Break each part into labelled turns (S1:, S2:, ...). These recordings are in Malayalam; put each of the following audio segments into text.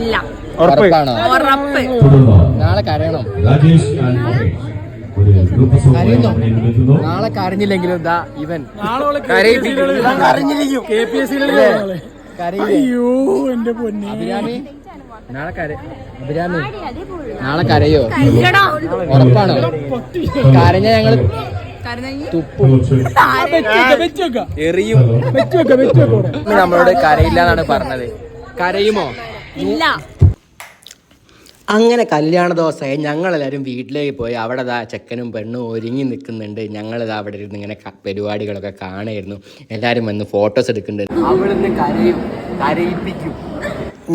S1: ഇല്ല. ഉറപ്പ്.
S2: നാളെ കരയണം. നാളെ കരഞ്ഞില്ലെങ്കിലും ദാ ഇവൻ.
S3: അയ്യോ എന്റെ പൊന്നെ.
S2: അഭിരാമി? നാളെ കര അഭിരാമി? നാളെ കരയോ?
S1: ഉറപ്പാണ്?
S2: ഉറപ്പാണോ കരഞ്ഞ
S3: ഞങ്ങൾ
S2: എറിയും നമ്മളോട് കരയില്ല എന്നാണ് പറഞ്ഞത്. കരയുമോ?
S1: ഇല്ല.
S2: അങ്ങനെ കല്യാണ ദിവസമായി ഞങ്ങളെല്ലാവരും വീട്ടിലേക്ക് പോയി. അവിടെ ദാ ചെക്കനും പെണ്ണും ഒരുങ്ങി നിൽക്കുന്നുണ്ട്. ഞങ്ങളിതാ അവിടെ ഇരുന്ന് ഇങ്ങനെ പരിപാടികളൊക്കെ കാണുമായിരുന്നു. എല്ലാവരും വന്ന് ഫോട്ടോസ് എടുക്കുന്നുണ്ട്. അവിടുന്ന് കരയും കരയിപ്പിക്കും.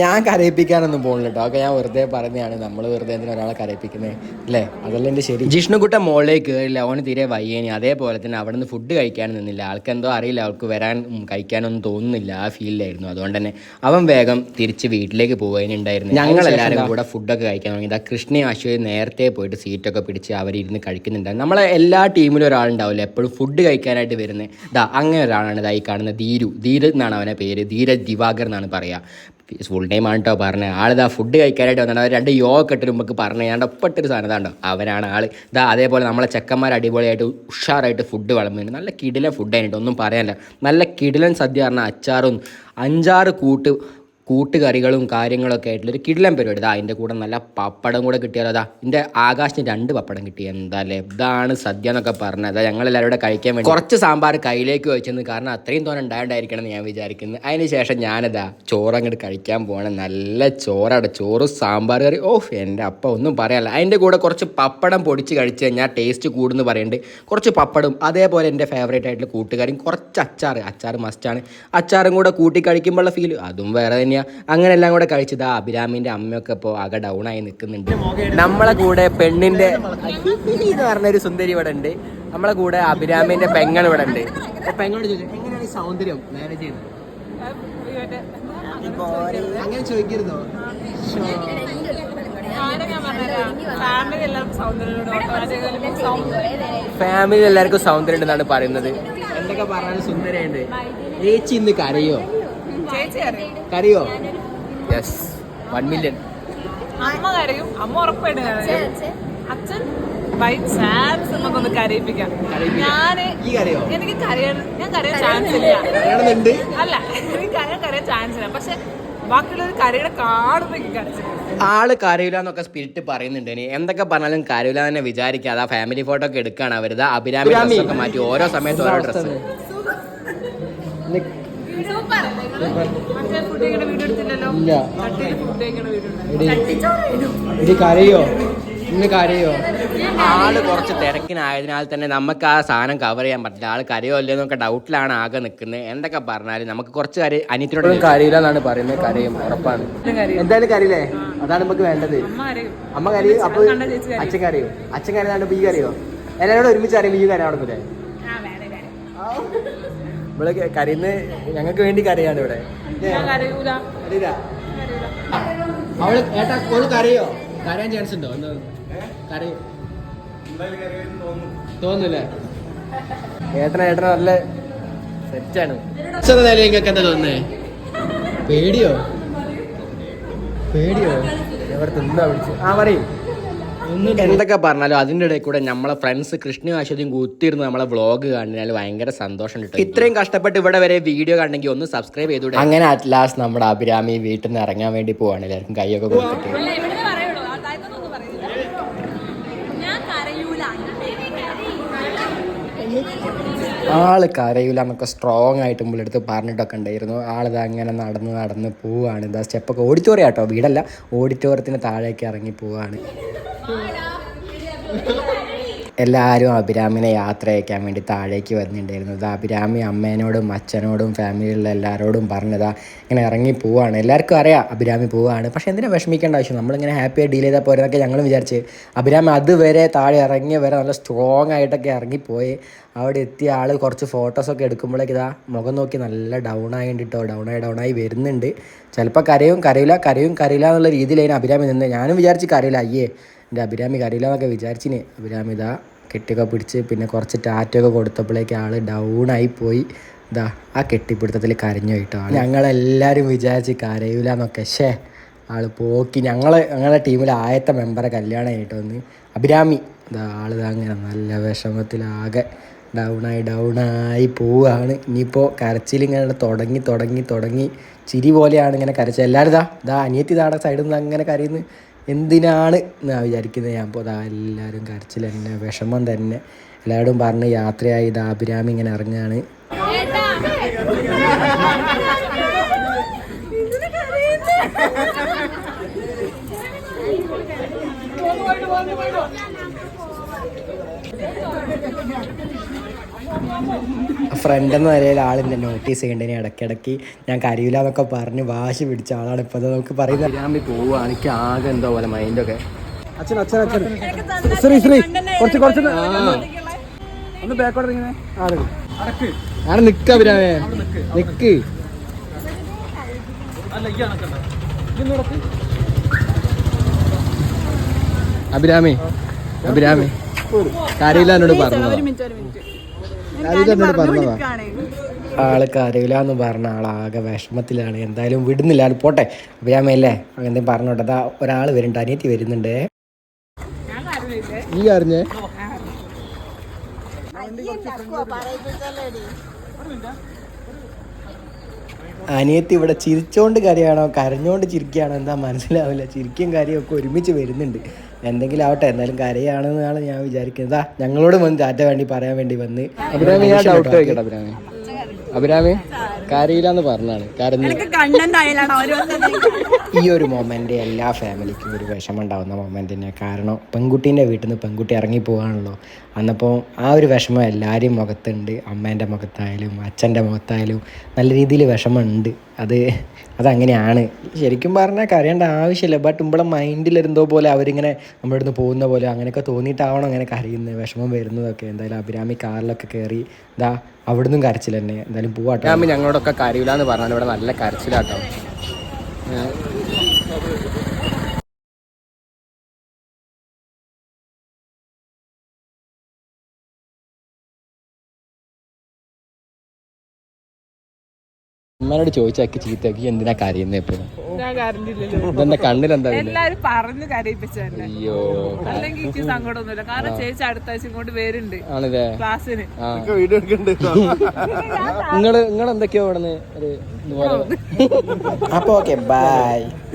S2: ഞാൻ കരയിപ്പിക്കാനൊന്നും പോകുന്നില്ല കേട്ടോ ഞാൻ വെറുതെ പറഞ്ഞതാണ് നമ്മൾ വെറുതെ എന്തിനാ ഒരാളെ കരയിപ്പിക്കുന്നത് അല്ലേ? അതല്ല എന്റെ ശരി. ജിഷ്ണുക്കുട്ട മോളിലേക്ക് കയറില്ല അവന് തീരെ വയ്യേനി. അതേപോലെ തന്നെ അവിടെ നിന്ന് ഫുഡ് കഴിക്കാൻ നിന്നില്ല. ആൾക്കെന്തോ അറിയില്ല. അവൾക്ക് വരാൻ കഴിക്കാനൊന്നും തോന്നുന്നില്ല ആ ഫീലിലായിരുന്നു അതുകൊണ്ട് തന്നെ അവൻ വേഗം തിരിച്ച് വീട്ടിലേക്ക് പോകാനുണ്ടായിരുന്നു ഞങ്ങൾ എല്ലാവരും കൂടെ ഫുഡൊക്കെ കഴിക്കാൻ തുടങ്ങി. ഇതാ കൃഷ്ണയും അശ്വതി നേരത്തെ പോയിട്ട് സീറ്റൊക്കെ പിടിച്ച് അവരിരുന്ന് കഴിക്കുന്നുണ്ടായിരുന്നു. നമ്മളെ എല്ലാ ടീമിലും ഒരാളുണ്ടാവില്ല? എപ്പോഴും ഫുഡ് കഴിക്കാനായിട്ട് വരുന്നത് ഇതാ അങ്ങനെ ഒരാളാണ് ഇതായി കാണുന്നത് ധീരു. ധീരജ് എന്നാണ് അവനെ പേര്. ധീരജ് ദിവാകർ എന്നാണ് പറയുക. ഫുൾ ടൈം ആണ് കേട്ടോ പറഞ്ഞത് ആളിതാ ഫുഡ് കഴിക്കാനായിട്ട് വന്നിട്ട് രണ്ട് യോഗ ഇട്ട് നമുക്ക് പറഞ്ഞു ഞാൻ ഒപ്പിട്ടൊരു സാധനം ഇതാണ്ടോ അവനാണ് ആൾ ഇതാ അതേപോലെ നമ്മളെ ചെക്കന്മാർ അടിപൊളിയായിട്ട് ഉഷാറായിട്ട് ഫുഡ് വിളമ്പുന്നുണ്ട്. നല്ല കിടിലൻ ഫുഡ് ആയിട്ട് ഒന്നും പറയാനില്ല. നല്ല കിടിലൻ സദ്യ പറഞ്ഞാൽ അച്ചാറും അഞ്ചാറ് കൂട്ട് കൂട്ടുകറികളും കാര്യങ്ങളൊക്കെ ആയിട്ടുള്ളൊരു കിടിലൻ പരിപാടി. ഇതാ അതിന്റെ കൂടെ നല്ല പപ്പടം കൂടെ കിട്ടിയാലോ. അതാ എന്റെ ആകാശത്തിന് രണ്ട് പപ്പടം കിട്ടി. എന്താ അല്ലേ? ഇതാണ് സദ്യ എന്നൊക്കെ പറഞ്ഞത്. അതാ ഞങ്ങളെല്ലാവരും കൂടെ കഴിക്കാൻ വേണ്ടി കുറച്ച് സാമ്പാർ കയ്യിലേക്ക് വെച്ചെന്ന് കാരണം അത്രയും തോന്നെ ഉണ്ടായിട്ടുണ്ടായിരിക്കണം എന്ന് ഞാൻ വിചാരിക്കുന്നത് അതിന് ശേഷം ഞാനിതാ ചോറ് അങ്ങോട്ട് കഴിക്കാൻ പോകണം നല്ല ചോറാണ്. ചോറ് സാമ്പാർ കറി. ഓ എന്റെ അപ്പ ഒന്നും പറയാല്ല അതിന്റെ കൂടെ കുറച്ച് പപ്പടം പൊടിച്ച് കഴിച്ച് കഴിഞ്ഞാൽ ടേസ്റ്റ് കൂടുന്നു പറയുന്നുണ്ട് കുറച്ച് പപ്പടും അതേപോലെ എന്റെ ഫേവറേറ്റ് ആയിട്ടുള്ള കൂട്ടുകാരും കുറച്ച് അച്ചാർ അച്ചാർ മസ്റ്റാണ് അച്ചാറും കൂടെ കൂട്ടി കഴിക്കുമ്പോഴുള്ള ഫീൽ അതും വേറെ തന്നെയാണ് അങ്ങനെ എല്ലാം കൂടെ കഴിച്ചത് ആ അഭിരാമിന്റെ അമ്മയൊക്കെ ഇപ്പോൾ ആകെ ഡൗൺ ആയി നിൽക്കുന്നുണ്ട്. നമ്മളെ കൂടെ പെണ്ണിന്റെ എന്ന് പറഞ്ഞൊരു സുന്ദരി ഇവിടെ ഉണ്ട്. നമ്മളെ കൂടെ അഭിരാമിന്റെ പെങ്ങൾ ഇവിടെ ഉണ്ട്. അപ്പോൾ പെങ്ങളോട് ചോദിച്ചു എങ്ങനെയാണ് ഈ സൗന്ദര്യം മാനേജ് ചെയ്യുന്നത്? അങ്ങനെ ചോദിക്കരുതോ?
S1: ഫാമിലി എല്ലാം
S2: ഫാമിലി എല്ലാവർക്കും സൗന്ദര്യം ഉണ്ടെന്നാണ് പറയുന്നത്. എന്തൊക്കെ പറഞ്ഞാലും സുന്ദരയുണ്ട് ഏച്ചി ഇന്ന് കരയോ? കരയോ യെസ് വൺ മില്യൺ
S1: അമ്മ കരയും. അമ്മ ഉറപ്പായിട്ട് കരയും. അച്ഛൻ ബൈ ചാൻസ് നമുക്കൊന്ന് കരയിപ്പിക്കാം.
S2: ഞാൻ
S1: എനിക്ക് കരയാൻ ഞാൻ കരയാൻ ചാൻസ് ഇല്ല. അല്ല എനിക്ക് കരയാൻ കരയാൻ ചാൻസ് ഇല്ല. പക്ഷെ
S2: ആൾ കരയില്ല എന്നൊക്കെ സ്പിരിറ്റ് പറയുന്നുണ്ട് ഇനി. എന്തൊക്കെ പറഞ്ഞാലും കരയില്ല തന്നെ വിചാരിക്കാതെ ആ ഫാമിലി ഫോട്ടോ ഒക്കെ എടുക്കാണ് അവരുത് അഭിരാമി മാറ്റി. ഓരോ സമയത്ത് ഓരോ ഡ്രസ്സ് ഇല്ല. കരയോ? ഇന്ന് കരയോ? ആൾ കുറച്ച് തിരക്കിനായതിനാൽ തന്നെ നമുക്ക് ആ സാധനം കവർ ചെയ്യാൻ പറ്റില്ല. ആൾ കരയോ അല്ലയോ എന്നൊക്കെ ഡൗട്ടിലാണ് ആകെ നിൽക്കുന്നത് എന്തൊക്കെ പറഞ്ഞാലും നമുക്ക് കുറച്ച് കാര്യം അനിയത്തിനോട് കരയില്ല എന്നാണ് പറയുന്നത്. കരയും. ഉറപ്പാണ്. എന്തായാലും കരയില്ലേ? അതാണ് നമുക്ക് വേണ്ടത്.
S1: അമ്മ കരി
S2: അമ്മ കരയും. അപ്പൊ. അച്ഛൻ കരയോ. അച്ഛൻ കരയാണ്ട് ഈ കരയോ? എല്ലാവരോടും ഒരുമിച്ച് അറിയുമ്പോൾ ഈ കരയാ. ഇവിടെ കരയുന്ന ഞങ്ങൾക്ക് വേണ്ടി കരയാണ് ഇവിടെ.
S1: ഞാൻ കരയൂല.
S2: കരയില്ല. അവൾ ഏട്ടാ ഒരു കരയോ? കരയാൻ ചാൻസ് ഉണ്ടോ? എന്താ കരയോ. തോന്നുന്നില്ലേ? ഏട്ടന ഏട്ടന നല്ല സെറ്റാണ് നിങ്ങൾക്ക് എന്താ തോന്നുന്നേ? പേടിയോ? പേടിയോ? എവിടെ തിന്നാ വിളിച്ചു. ആ പറയും. എന്തൊക്കെ പറഞ്ഞാലും അതിന്റെ ഇടയിൽ കൂടെ നമ്മളെ ഫ്രണ്ട്സ് കൃഷ്ണയും ആശ്വതിയും കൂത്തിരുന്ന് നമ്മളെ വ്ളോഗ് കണ്ടാൽ ഭയങ്കര സന്തോഷം കിട്ടും. ഇത്രയും കഷ്ടപ്പെട്ട് ഇവിടെ വരെ വീഡിയോ കണ്ടെങ്കിൽ ഒന്ന് സബ്സ്ക്രൈബ് ചെയ്തു അങ്ങനെ അറ്റ്ലാസ്റ്റ് നമ്മുടെ അഭിരാമി വീട്ടിൽ നിന്ന് ഇറങ്ങാൻ വേണ്ടി പോവാണ്. എല്ലാവർക്കും കൈയൊക്കെ കൊടുത്തിട്ട്.
S1: ഞാൻ കരയൂല.
S2: ആൾ കരയില്ല എന്നൊക്കെ സ്ട്രോങ് ആയിട്ട് മുമ്പിലെടുത്ത് പറഞ്ഞിട്ടൊക്കെ ഉണ്ടായിരുന്നു. ആളിത് അങ്ങനെ നടന്ന് നടന്ന് പോവാണ്. ഇതാ സ്റ്റെപ്പൊക്കെ ഓഡിറ്റോറിയം വീടല്ല ഓഡിറ്റോറിയത്തിന് താഴേക്ക് ഇറങ്ങി പോവാണ്. എല്ലാവരും അഭിരാമിനെ യാത്ര അയക്കാൻ വേണ്ടി താഴേക്ക് വരുന്നുണ്ടായിരുന്നു ഇത് അഭിരാമി അമ്മേനോടും അച്ഛനോടും ഫാമിലിയിലുള്ള എല്ലാവരോടും പറഞ്ഞതാ ഇങ്ങനെ ഇറങ്ങി പോവാണ്. എല്ലാവർക്കും അറിയാം അഭിരാമി പോവാണ്. പക്ഷെ എന്തിനാ വിഷമിക്കേണ്ട ആവശ്യം? നമ്മളിങ്ങനെ ഹാപ്പിയായി ഡീൽ ചെയ്താൽ പോരെന്നൊക്കെ ഞങ്ങൾ വിചാരിച്ച്. അഭിരാമി അതുവരെ താഴെ ഇറങ്ങിയ വരെ നല്ല സ്ട്രോങ് ആയിട്ടൊക്കെ ഇറങ്ങിപ്പോയി. അവിടെ എത്തിയ ആൾ കുറച്ച് ഫോട്ടോസൊക്കെ എടുക്കുമ്പോഴേക്ക് ഇതാ മുഖം നോക്കി നല്ല ഡൗൺ ആയിട്ടോ ഡൗൺ ആയി ഡൗൺ ആയി വരുന്നുണ്ട്. ചിലപ്പോൾ കരയും കരയില്ല കരയും കരയില്ല എന്നുള്ള രീതിയിലായിരുന്നു അഭിരാമി നിന്ന്. ഞാനും വിചാരിച്ച് കരയില്ല. അയ്യേ എന്റെ അഭിരാമി കരയില്ല എന്നൊക്കെ വിചാരിച്ചിന്. അഭിരാമി ഇതാ കെട്ടിയൊക്കെ പിടിച്ച് പിന്നെ കുറച്ച് ടാറ്റൊക്കെ കൊടുത്തപ്പോഴേക്ക് ആൾ ഡൗൺ ആയി പോയി. ഇതാ ആ കെട്ടിപ്പിടുത്തത്തിൽ കരഞ്ഞു പോയിട്ടോ ഞങ്ങളെല്ലാവരും വിചാരിച്ച് കരയൂല എന്നൊക്കെ ഷേ
S4: ആൾ പോക്കി ഞങ്ങൾ ഞങ്ങളുടെ ടീമിലെ ആയത്തെ മെമ്പറെ കല്യാണം ആയിട്ട് വന്ന് അഭിരാമി ഇതാ ദാ അങ്ങനെ നല്ല വിഷമത്തിലാകെ ഡൗണായി ഡൗണായി പോവുകയാണ് ഇനിയിപ്പോൾ കരച്ചിലിങ്ങനെ തുടങ്ങി തുടങ്ങി തുടങ്ങി ചിരി പോലെയാണ് ഇങ്ങനെ കരച്ചത്. എല്ലാവരും ഇതാ ഇതാ അനിയത്തി ഇതാടെ സൈഡിൽ നിന്ന് അങ്ങനെ കരയുന്നു. എന്തിനാണ് എന്നാ വിചാരിക്കുന്നത്? ഞാൻ ഇപ്പോൾ അതാ എല്ലാവരും കരച്ചിൽ തന്നെ വിഷമം തന്നെ. എല്ലാവരും പറഞ്ഞ് യാത്രയായി ഇത് അഭിരാമി ഇങ്ങനെ ഇറങ്ങുകയാണ് ഫ്രണ്ട് എന്ന നിലയിൽ ആളിന്റെ നോട്ടീസ് ചെയ്യേണ്ടതിന് ഇടയ്ക്കിടയ്ക്ക് ഞാൻ കരയില്ല എന്നൊക്കെ പറഞ്ഞ് വാശി പിടിച്ച ആളാണ് ഇപ്പോൾ അത് നമുക്ക് പറയുന്നത് ഞാൻ പോവാ എനിക്ക് ആകെ എന്തോ പോലെ മൈൻഡൊക്കെ
S3: അച്ഛൻ അച്ഛൻ അച്ഛൻ. ശ്രീ ശ്രീ. കുറച്ച് കുറച്ച്. ഒന്ന് ബാക്കോട്ട് ഇങ്ങനെ.
S4: ഞാൻ നിക്ക അഭിരാമേ. നിക്ക്. അഭിരാമേ. അഭിരാമേ. കാര്യമില്ല എന്നോട് പറഞ്ഞു ആൾ കരയിലാന്ന് എന്ന് പറഞ്ഞ ആളാകെ വിഷമത്തിലാണ്. എന്തായാലും വിടുന്നില്ല. ആൾ പോട്ടെ. അഭിരാമയല്ലേ എന്തെങ്കിലും പറഞ്ഞോട്ടെ അതാ ഒരാൾ വരുന്നുണ്ട്. അനിയത്തി വരുന്നുണ്ട്. നീ അറിഞ്ഞേ അനിയത്തി ഇവിടെ ചിരിച്ചോണ്ട് കരയാണോ? കരഞ്ഞോണ്ട് ചിരിക്കുകയാണോ? എന്താ മനസ്സിലാവില്ല. ചിരിക്കും കാര്യമൊക്കെ ഒരുമിച്ച് വരുന്നുണ്ട്. എന്തെങ്കിലും ആവട്ടെ എന്തായാലും കരയാണെന്നാണ് ഞാൻ വിചാരിക്കുന്നത്. ദാ, ഞങ്ങളോട് വന്ന് ചാറ്റ വേണ്ടി പറയാൻ വേണ്ടി വന്ന് അഭിരാമി ഞാൻ ഡൗട്ട് ചോദിക്കട്ടെ അഭിരാമി? അഭിരാമി കരയില്ലാന്ന് പറഞ്ഞാണ്. കരഞ്ഞു ഈ ഒരു മൊമെന്റ് എല്ലാ ഫാമിലിക്കും ഒരു വിഷമം ഉണ്ടാവുന്ന മൊമെന്റ് തന്നെ കാരണം പെൺകുട്ടീന്റെ വീട്ടിൽ നിന്ന് പെൺകുട്ടി ഇറങ്ങി പോകാണല്ലോ അന്നപ്പോൾ ആ ഒരു വിഷമം എല്ലാവരെയും മുഖത്തുണ്ട്. അമ്മേന്റെ മുഖത്തായാലും അച്ഛന്റെ മുഖത്തായാലും നല്ല രീതിയിൽ വിഷമമുണ്ട് അത് അതങ്ങനെയാണ്. ശരിക്കും പറഞ്ഞാൽ കരയേണ്ട ആവശ്യമില്ല. ബട്ട് നമ്മളെ മൈൻഡിലെന്തോ പോലെ അവരിങ്ങനെ നമ്മുടെ പോകുന്ന പോലെ അങ്ങനെയൊക്കെ തോന്നിയിട്ടാവണം അങ്ങനെ കരയുന്നത് വിഷമം വരുന്നതൊക്കെ. എന്തായാലും അഭിരാമി കാറിലൊക്കെ കയറി ഇതാ അവിടുന്ന് കരച്ചിൽ തന്നെ എന്തായാലും പോവാട്ടോ. ഞങ്ങളോടൊക്കെ കരയില്ല എന്ന് പറഞ്ഞാൽ ഇവിടെ നല്ല കരച്ചിലാട്ടോ. അമ്മേനോട് ചോദിച്ചാക്കി ചീത്തയാക്കി എന്തിനാ കരയുന്ന എപ്പോഴും ഇതെന്താ കണ്ണിലെന്താ?
S1: എല്ലാരും പറഞ്ഞു കരയിപ്പിച്ചു
S4: അയ്യോ
S1: അല്ലെങ്കിൽ എനിക്ക് സങ്കടമൊന്നുമില്ല. കാരണം ചേച്ചി അടുത്ത ആഴ്ച ഇങ്ങോട്ട് വരുന്നുണ്ട്
S4: ആണല്ലേ?
S1: ക്ലാസ്സിന്.
S4: വീഡിയോ നിങ്ങൾ നിങ്ങൾ എന്തൊക്കെയാ ഇവിടെ നിന്ന് അപ്പൊ ഓക്കെ ബൈ